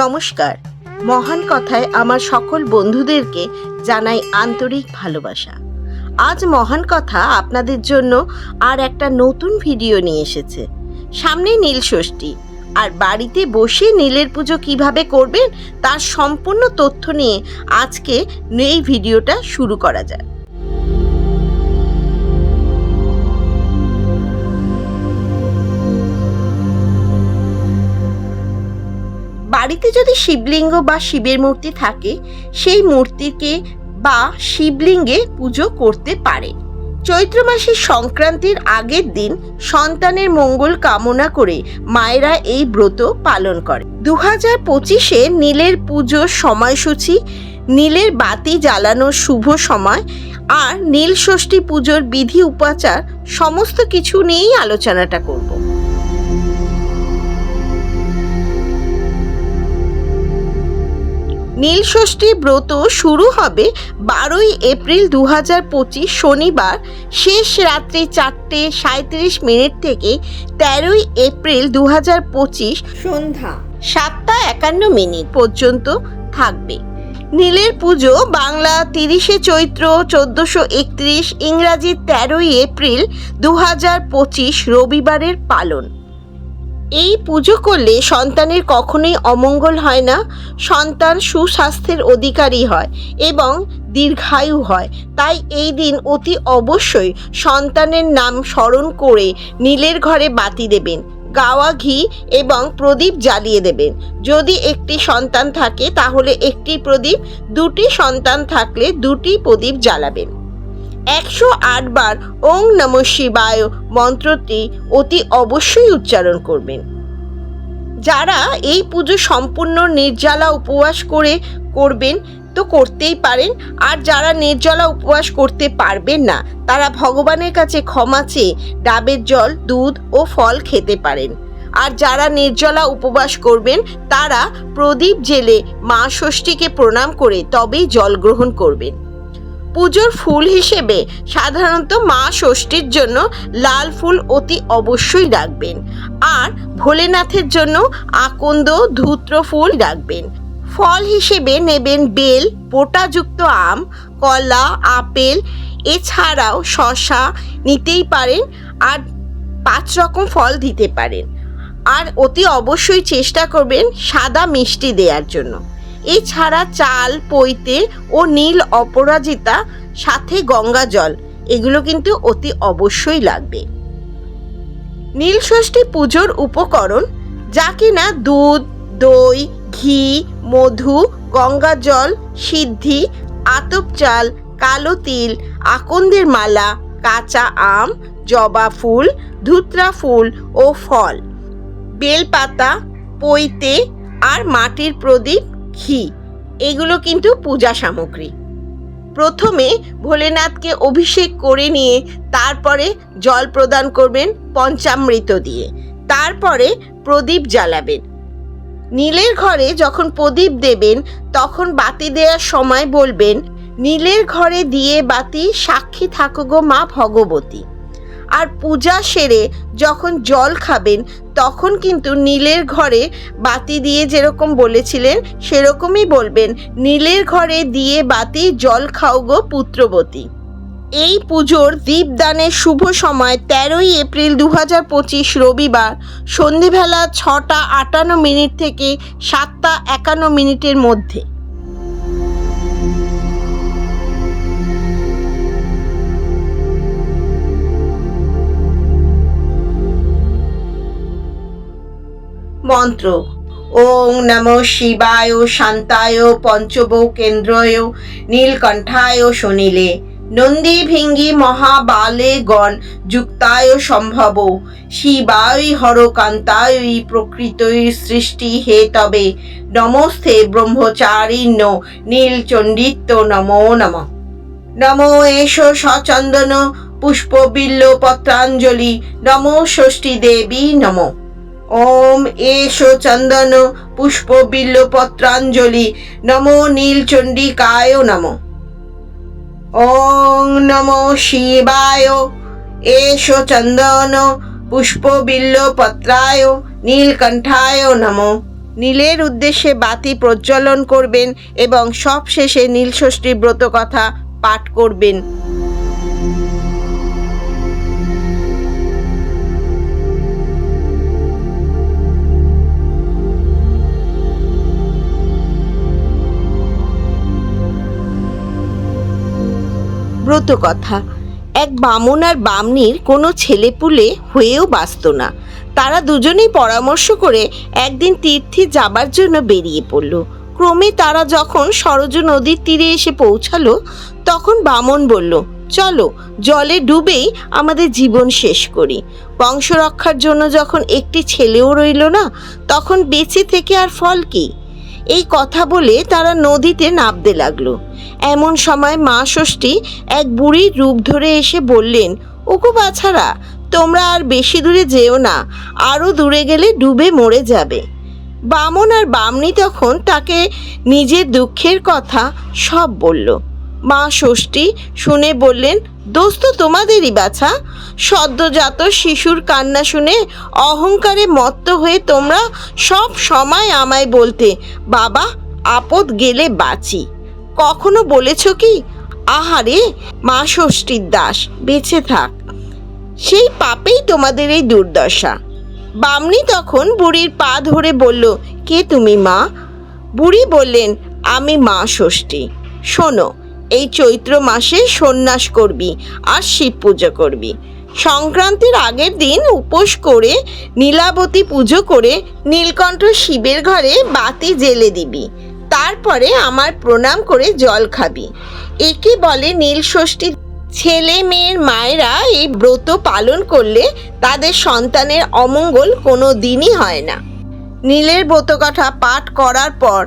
নমস্কার। মহান কথায় আমার সকল বন্ধুদেরকে জানাই আন্তরিক ভালোবাসা। আজ মহান কথা আপনাদের জন্য আর একটা নতুন ভিডিও নিয়ে এসেছে। সামনে নীল ষষ্ঠী, আর বাড়িতে বসে নীলের পুজো কীভাবে করবেন তার সম্পূর্ণ তথ্য নিয়ে আজকে এই ভিডিওটা শুরু করা যায়। বাড়িতে যদি শিবলিঙ্গ বা শিবের মূর্তি থাকে, সেই মূর্তিকে বা শিবলিঙ্গে পুজো করতে পারে। চৈত্র মাসের সংক্রান্তির আগের দিন সন্তানের মঙ্গল কামনা করে মায়েরা এই ব্রত পালন করে। দু হাজার পঁচিশে নীলের পুজোর সময়সূচি, নীলের বাতি জ্বালানোর শুভ সময় আর নীল ষষ্ঠী পুজোর বিধি উপাচার সমস্ত কিছু নিয়েই আলোচনাটা করব। নীলষষ্ঠী ব্রত শুরু হবে বারোই এপ্রিল দু হাজার পঁচিশ শনিবার। শেষ রাত্রি চারটে সাঁত্রিশ মিনিট থেকে তেরোই এপ্রিল দু হাজার পঁচিশ সন্ধ্যা। সাতটা একান্ন মিনিট পর্যন্ত থাকবে। নীলের পুজো বাংলা তিরিশে চৈত্র চোদ্দোশো একত্রিশ ইংরাজি তেরোই এপ্রিল দু হাজার পঁচিশ রবিবারের পালন। এই পুজো করলে সন্তানের কখনোই অমঙ্গল হয় না। সন্তান সুস্বাস্থ্যের অধিকারী হয় এবং দীর্ঘায়ু হয়। তাই এই দিন অতি অবশ্যই সন্তানের নাম স্মরণ করে নীলের ঘরে বাতি দেবেন, গাওয়া ঘি এবং প্রদীপ জ্বালিয়ে দেবেন। যদি একটি সন্তান থাকে তাহলে একটি প্রদীপ, দুটি সন্তান থাকলে দুটি প্রদীপ জ্বালাবেন। একশো বার ওং নম শিবায় মন্ত্রটি অতি অবশ্যই উচ্চারণ করবেন। যারা এই পুজো সম্পূর্ণ নির্জলা উপবাস করে করবেন তো করতেই পারেন, আর যারা নির্জলা উপবাস করতে পারবেন না, তারা ভগবানের কাছে ক্ষমা চেয়ে ডাবের জল, দুধ ও ফল খেতে পারেন। আর যারা নির্জলা উপবাস করবেন, তারা প্রদীপ জেলে মা ষষ্ঠীকে প্রণাম করে তবেই জল গ্রহণ করবেন। পুজোর ফুল হিসেবে সাধারণত মা ষষ্ঠীর জন্য লাল ফুল অতি অবশ্যই রাখবেন। আর ভোলেনাথের জন্য আকন্দ, ধূত্র ফুল রাখবেন। ফল হিসেবে নেবেন বেল পোটাযুক্ত আম, কলা, আপেল, এছাড়াও শশা নিতেই পারেন আর পাঁচ রকম ফল দিতে পারেন। আর অতি অবশ্যই চেষ্টা করবেন সাদা মিষ্টি দেওয়ার জন্য। এছাড়া চাল, পৈতে ও নীল অপরাজিতা, সাথে গঙ্গা জল। এগুলো কিন্তু অতি অবশ্যই লাগবে। নীল ষষ্ঠী পুজোর উপকরণ, যা কিনা দুধ, দই, ঘি, মধু, গঙ্গা জল, সিদ্ধি, আতপ চাল, কালো তিল, আকন্দের মালা, কাঁচা আম, জবা ফুল, ধুত্রা ফুল ও ফল। বেলপাতা, পৈতে আর মাটির প্রদীপ ঘি, এগুলো কিন্তু পূজা সামগ্রী। প্রথমে ভোলেনাথকে অভিষেক করে নিয়ে তারপরে জল প্রদান করবেন পঞ্চামৃত দিয়ে। তারপরে প্রদীপ জ্বালাবেন। নীলের ঘরে যখন প্রদীপ দেবেন, তখন বাতি দেওয়ার সময় বলবেন, নীলের ঘরে দিয়ে বাতি, সাক্ষী থাকো গো মা ভগবতী। আর পূজা সেরে যখন জল খাবেন, তখন কিন্তু নীলের ঘরে বাতি দিয়ে যেরকম বলেছিলেন, সেরকমই বলবেন, নীলের ঘরে দিয়ে বাতি, জল খাও গো পুত্রবতী। এই পুজোর দীপদানের শুভ সময় তেরোই এপ্রিল দু হাজার পঁচিশ রবিবার, সন্ধেবেলা ছটা আটান্ন মিনিট থেকে সাতটা একান্ন মিনিটের মধ্যে। মন্ত্র। ওং নম শিবায় শান্তায় পঞ্চব কেন্দ্রয় নীলকণ্ঠায় শনিলে নন্দী ভিঙ্গি মহাবালে গণ যুক্তায় সম্ভব। শিবায় হরকান্তায় প্রকৃতই সৃষ্টি হে তবে। নমস্তে ব্রহ্মচারিণ্য নীলচণ্ডিত্য নমো নম। নমো এষ সচন্দন পুষ্পবিল্ল পত্রাঞ্জলি নমো ষষ্ঠী দেবী নমঃ। ওম এষো চন্দন পুষ্প বিল্ল পত্রাঞ্জলি নমো নীলচণ্ডিকায় নম। ওং নমো শিবায়, এষো চন্দন পুষ্প বিল্ল পত্রায় নীলকণ্ঠায় নম। নীলের উদ্দেশ্যে বাতি প্রজ্বলন করবেন এবং সব শেষে নীলষষ্ঠীর ব্রত কথা পাঠ করবেন। ব্রত কথা। এক বামন আর বামনির কোনো ছেলেপুলে হয়েও বাঁচত না। তারা দুজনেই পরামর্শ করে একদিন তীর্থে যাবার জন্য বেরিয়ে পড়ল। ক্রমে তারা যখন সরজ নদীর তীরে এসে পৌঁছালো, তখন বামন বলল, চলো, জলে ডুবেই আমাদের জীবন শেষ করি। বংশ রক্ষার জন্য যখন একটি ছেলেও রইল না, তখন বেঁচে থেকে আর ফল কি? এই কথা বলে তারা নদীতে নামতে লাগল। এমন সময় মা ষষ্ঠী এক বুড়ির রূপ ধরে এসে বললেন ওকু বাছারা, তোমরা আর বেশি দূরে যেও না আরও দূরে গেলে ডুবে মরে যাবে। বামন আর বামনি তখন তাকে নিজের দুঃখের কথা সব বলল। মা ষষ্ঠী শুনে বললেন, দোস্ত, তোমাদেরই বাছা সদ্যজাত শিশুর কান্না শুনে অহংকারে মত্ত হয়ে তোমরা সব সময় আমায় বলতে, বাবা, আপদ গেলে বাঁচি। কখনো বলেছ কি? আহারে, মা ষষ্ঠীর দাস, বেঁচে থাক। সেই পাপেই তোমাদের এই দুর্দশা বামনি তখন বুড়ির পা ধরে বলল, কে তুমি মা বুড়ি বললেন, আমি মা ষষ্ঠী। শোনো এই চৈত্র মাসে সন্ন্যাস করবি আর শিব পুজো করবি। সংক্রান্তির আগের দিন উপোস করে নীলাবতী পুজো করে নীলকণ্ঠ শিবের ঘরে বাতি জেলে দিবি। তারপরে আমার প্রণাম করে জল খাবি। একে বলে নীল ষষ্ঠী। ছেলে মেয়ের মায়েরা এই ব্রত পালন করলে তাদের সন্তানের অমঙ্গল কোনো দিনই হয় না। নীলের ব্রতকথা পাঠ করার পর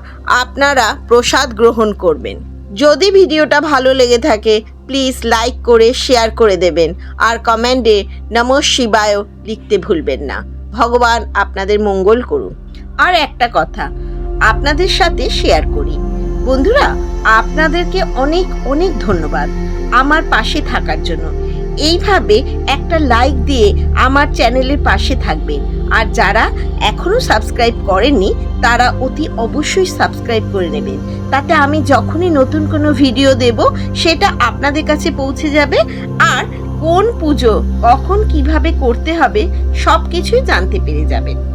আপনারা প্রসাদ গ্রহণ করবেন। যদি ভিডিওটা ভালো লেগে থাকে প্লিজ লাইক করে শেয়ার করে দেবেন। আর কমেন্টে নম শিবায় লিখতে ভুলবেন না। ভগবান আপনাদের মঙ্গল করুন। আর একটা কথা, আপনাদের সাথে শেয়ার করি। বন্ধুরা, আপনাদেরকে অনেক অনেক ধন্যবাদ আমার পাশে থাকার জন্য। এইভাবে একটা লাইক দিয়ে আমার চ্যানেলের পাশে থাকবেন। আর যারা এখনও সাবস্ক্রাইব করেননি, তারা অতি অবশ্যই সাবস্ক্রাইব করে নেবেন। তাতে আমি যখনই নতুন কোনো ভিডিও দেব, সেটা আপনাদের কাছে পৌঁছে যাবে। আর কোন পুজো, কখন কীভাবে করতে হবে সব কিছুই জানতে পেরে যাবেন।